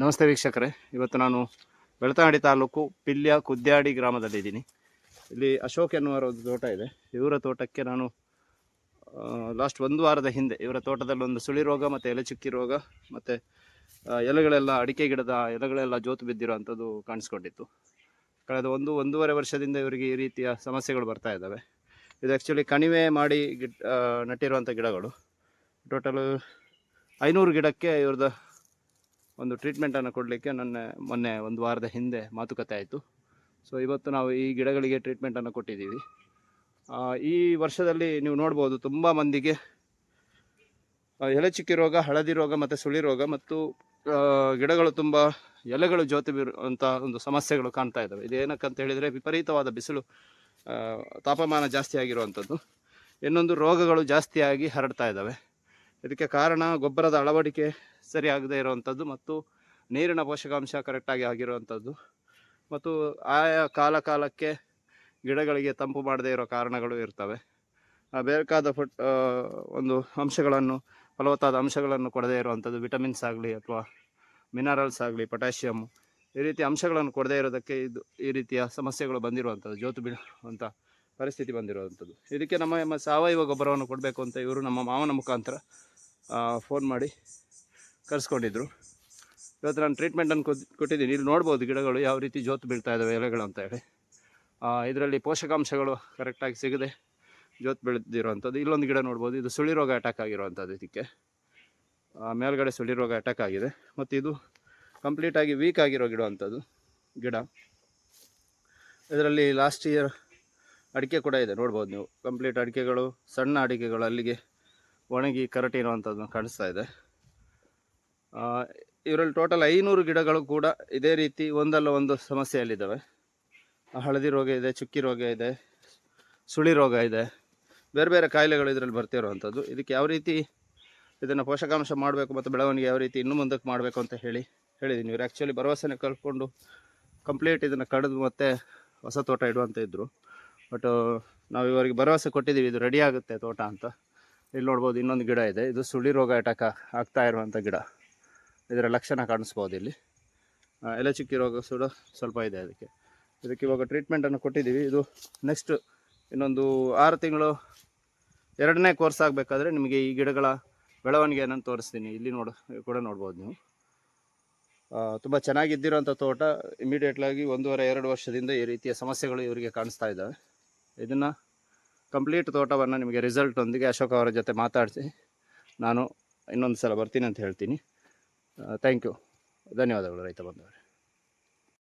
ನಮಸ್ತೆ ವೀಕ್ಷಕರೇ. ಇವತ್ತು ನಾನು ಬೆಳ್ತಂಗಡಿ ತಾಲೂಕು ಪಿಲ್ಯ ಕುದ್ಯಾಡಿ ಗ್ರಾಮದಲ್ಲಿದ್ದೀನಿ. ಇಲ್ಲಿ ಅಶೋಕ್ ಎನ್ನುವರ ಒಂದು ತೋಟ ಇದೆ. ಇವರ ತೋಟಕ್ಕೆ ನಾನು ಲಾಸ್ಟ್ ಒಂದು ವಾರದ ಹಿಂದೆ ಇವರ ತೋಟದಲ್ಲಿ ಒಂದು ಸುಳಿ ರೋಗ ಮತ್ತು ಎಲೆ ಚುಕ್ಕಿ ರೋಗ ಮತ್ತು ಎಲೆಗಳೆಲ್ಲ ಅಡಿಕೆ ಗಿಡದ ಎಲೆಗಳೆಲ್ಲ ಜೋತು ಬಿದ್ದಿರೋವಂಥದ್ದು ಕಾಣಿಸ್ಕೊಂಡಿತ್ತು. ಕಳೆದ ಒಂದು, ಒಂದೂವರೆ ವರ್ಷದಿಂದ ಇವರಿಗೆ ಈ ರೀತಿಯ ಸಮಸ್ಯೆಗಳು ಬರ್ತಾ ಇದ್ದಾವೆ. ಇದು ಆ್ಯಕ್ಚುಲಿ ಕಣಿವೆ ಮಾಡಿ ಗಿಡ ನೆಟ್ಟಿರುವಂಥ ಗಿಡಗಳು. ಟೋಟಲ್ ಐನೂರು ಗಿಡಕ್ಕೆ ಇವ್ರದ್ದು ಒಂದು ಟ್ರೀಟ್ಮೆಂಟನ್ನು ಕೊಡಲಿಕ್ಕೆ ನನ್ನ ಮೊನ್ನೆ ಒಂದು ವಾರದ ಹಿಂದೆ ಮಾತುಕತೆ ಆಯಿತು. ಸೊ ಇವತ್ತು ನಾವು ಈ ಗಿಡಗಳಿಗೆ ಟ್ರೀಟ್ಮೆಂಟನ್ನು ಕೊಟ್ಟಿದ್ದೀವಿ. ಈ ವರ್ಷದಲ್ಲಿ ನೀವು ನೋಡ್ಬೋದು ತುಂಬ ಮಂದಿಗೆ ಆ, ಎಲೆ ಚುಕ್ಕಿ ರೋಗ ಹಳದಿ ರೋಗ ಮತ್ತು ಸುಳಿ ರೋಗ ಮತ್ತು ಗಿಡಗಳು ತುಂಬ ಎಲೆಗಳು ಜ್ಯೋತಿ ಬೀರುವಂಥ ಒಂದು ಸಮಸ್ಯೆಗಳು ಕಾಣ್ತಾ ಇದ್ದಾವೆ ಇದೇನಕ್ಕಂತ ಹೇಳಿದರೆ ವಿಪರೀತವಾದ ಬಿಸಿಲು ತಾಪಮಾನ ಜಾಸ್ತಿ ಆಗಿರುವಂಥದ್ದು. ಇನ್ನೊಂದು ರೋಗಗಳು ಜಾಸ್ತಿಯಾಗಿ ಹರಡ್ತಾ ಇದ್ದಾವೆ ಇದಕ್ಕೆ ಕಾರಣ ಗೊಬ್ಬರದ ಅಳವಡಿಕೆ ಸರಿಯಾಗದೇ ಇರುವಂಥದ್ದು ಮತ್ತು ನೀರಿನ ಪೋಷಕಾಂಶ ಕರೆಕ್ಟಾಗಿ ಆಗಿರುವಂಥದ್ದು ಮತ್ತು ಆಯಾ ಕಾಲ ಕಾಲಕ್ಕೆ ಗಿಡಗಳಿಗೆ ತಂಪು ಮಾಡದೇ ಇರೋ ಕಾರಣಗಳು ಇರ್ತವೆ. ಬೇಕಾದ ಫುಟ್ ಒಂದು ಅಂಶಗಳನ್ನು, ಫಲವತ್ತಾದ ಅಂಶಗಳನ್ನು ಕೊಡದೇ ಇರುವಂಥದ್ದು ವಿಟಮಿನ್ಸ್ ಆಗಲಿ ಅಥವಾ ಮಿನರಲ್ಸ್ ಆಗಲಿ ಪೊಟ್ಯಾಷಿಯಮ್ ಈ ರೀತಿ ಅಂಶಗಳನ್ನು ಕೊಡದೇ ಇರೋದಕ್ಕೆ ಇದು ಈ ರೀತಿಯ ಸಮಸ್ಯೆಗಳು ಬಂದಿರುವಂಥದ್ದು ಜೋತು ಬೀಳುವಂಥ ಪರಿಸ್ಥಿತಿ ಬಂದಿರುವಂಥದ್ದು ಇದಕ್ಕೆ ನಮ್ಮ ಸಾವಯವ ಗೊಬ್ಬರವನ್ನು ಕೊಡಬೇಕು ಅಂತ ಇವರು ನಮ್ಮ ಮಾವನ ಮುಖಾಂತರ ಫೋನ್ ಮಾಡಿ ಕರೆಸ್ಕೊಂಡಿದ್ರು. ಇವತ್ತು ನಾನು ಟ್ರೀಟ್ಮೆಂಟನ್ನು ಕೊಟ್ಟಿದ್ದೀನಿ. ಇಲ್ಲಿ ನೋಡ್ಬೋದು ಗಿಡಗಳು ಯಾವ ರೀತಿ ಜೋತು ಬೀಳ್ತಾ ಇದ್ದಾವೆ ಎಲೆಗಳು ಅಂತ ಹೇಳಿ. ಇದರಲ್ಲಿ ಪೋಷಕಾಂಶಗಳು ಕರೆಕ್ಟಾಗಿ ಸಿಗದೆ ಜೋತು ಬೆಳೆದಿರುವಂಥದ್ದು. ಇಲ್ಲೊಂದು ಗಿಡ ನೋಡ್ಬೋದು. ಇದು ಸುಳಿ ರೋಗ ಅಟ್ಯಾಕ್ ಆಗಿರುವಂಥದ್ದು ಇದಕ್ಕೆ. ಮೇಲ್ಗಡೆ ಸುಳಿ ರೋಗ ಅಟ್ಯಾಕ್ ಆಗಿದೆ. ಮತ್ತು ಇದು ಕಂಪ್ಲೀಟಾಗಿ ವೀಕ್ ಆಗಿರೋ ಗಿಡ ಅಂಥದ್ದು ಗಿಡ. ಇದರಲ್ಲಿ ಲಾಸ್ಟ್ ಇಯರ್ ಅಡಿಕೆ ಕೂಡ ಇದೆ. ನೋಡ್ಬೋದು ನೀವು. ಕಂಪ್ಲೀಟ್ ಅಡಿಕೆಗಳು, ಸಣ್ಣ ಅಡಿಕೆಗಳು ಅಲ್ಲಿಗೆ ಒಣಗಿ ಕರಟಿ ಇರುವಂಥದ್ದು ಕಾಣಿಸ್ತಾ ಇದೆ. ಇವರಲ್ಲಿ ಟೋಟಲ್ ಐನೂರು ಗಿಡಗಳು ಕೂಡ ಇದೇ ರೀತಿ ಒಂದಲ್ಲ ಒಂದು ಸಮಸ್ಯೆಯಲ್ಲಿದ್ದಾವೆ. ಹಳದಿ ರೋಗ ಇದೆ, ಚುಕ್ಕಿ ರೋಗ ಇದೆ, ಸುಳಿ ರೋಗ ಇದೆ, ಬೇರೆ ಬೇರೆ ಕಾಯಿಲೆಗಳು ಇದರಲ್ಲಿ ಬರ್ತಿರುವಂಥದ್ದು ಇದಕ್ಕೆ ಯಾವ ರೀತಿ ಇದನ್ನು ಪೋಷಕಾಂಶ ಮಾಡಬೇಕು ಮತ್ತು ಬೆಳವಣಿಗೆ ಯಾವ ರೀತಿ ಇನ್ನೂ ಮುಂದಕ್ಕೆ ಮಾಡಬೇಕು ಅಂತ ಹೇಳಿ ಹೇಳಿದ್ದೀನಿ ಇವರು ಆ್ಯಕ್ಚುಲಿ ಭರವಸೆನ ಕಳ್ಕೊಂಡು ಕಂಪ್ಲೀಟ್ ಇದನ್ನು ಕಡಿದು ಮತ್ತೆ ಹೊಸ ತೋಟ ಇಡುವಂತ ಇದ್ದರು ಬಟ್ ನಾವು ಇವರಿಗೆ ಭರವಸೆ ಕೊಟ್ಟಿದ್ದೀವಿ, ಇದು ರೆಡಿ ಆಗುತ್ತೆ ತೋಟ ಅಂತ. ಇಲ್ಲಿ ನೋಡ್ಬೋದು ಇನ್ನೊಂದು ಗಿಡ ಇದೆ. ಇದು ಸುಳಿ ರೋಗ ಅಟ್ಯಾಕ್ ಆಗ್ತಾ ಇರುವಂಥ ಗಿಡ. ಇದರ ಲಕ್ಷಣ ಕಾಣಿಸ್ಬೋದು ಇಲ್ಲಿ. ಎಲೆ ಚುಕ್ಕಿ ರೋಗ ಕೂಡ ಸ್ವಲ್ಪ ಇದೆ ಅದಕ್ಕೆ. ಇದಕ್ಕೆ ಇವಾಗ ಟ್ರೀಟ್ಮೆಂಟನ್ನು ಕೊಟ್ಟಿದ್ದೀವಿ. ಇದು ನೆಕ್ಸ್ಟ್ ಇನ್ನೊಂದು ಆರು ತಿಂಗಳು ಎರಡನೇ ಕೋರ್ಸ್ ಆಗಬೇಕಾದ್ರೆ ನಿಮಗೆ ಈ ಗಿಡಗಳ ಬೆಳವಣಿಗೆಯನ್ನು ತೋರಿಸ್ತೀನಿ. ಇಲ್ಲಿ ನೋಡ ಕೂಡ ನೋಡ್ಬೋದು ನೀವು. ತುಂಬ ಚೆನ್ನಾಗಿದ್ದಿರೋಂಥ ತೋಟ. ಇಮಿಡಿಯೇಟ್ಲಾಗಿ ಒಂದೂವರೆ, ಎರಡು ವರ್ಷದಿಂದ ಈ ರೀತಿಯ ಸಮಸ್ಯೆಗಳು ಇವರಿಗೆ ಕಾಣಿಸ್ತಾ ಇದ್ದಾವೆ. ಇದನ್ನು ಕಂಪ್ಲೀಟ್ ತೋಟವನ್ನು ನಿಮಗೆ ರಿಸಲ್ಟ್ ಒಂದಿಗೆ ಅಶೋಕ್ ಅವರ ಜೊತೆ ಮಾತಾಡಿಸಿ ನಾನು ಇನ್ನೊಂದು ಸಲ ಬರ್ತೀನಿ ಅಂತ ಹೇಳ್ತೀನಿ. ಥ್ಯಾಂಕ್ ಯು ಧನ್ಯವಾದಗಳು ರೈತ ಬಂಧುಗಳೇ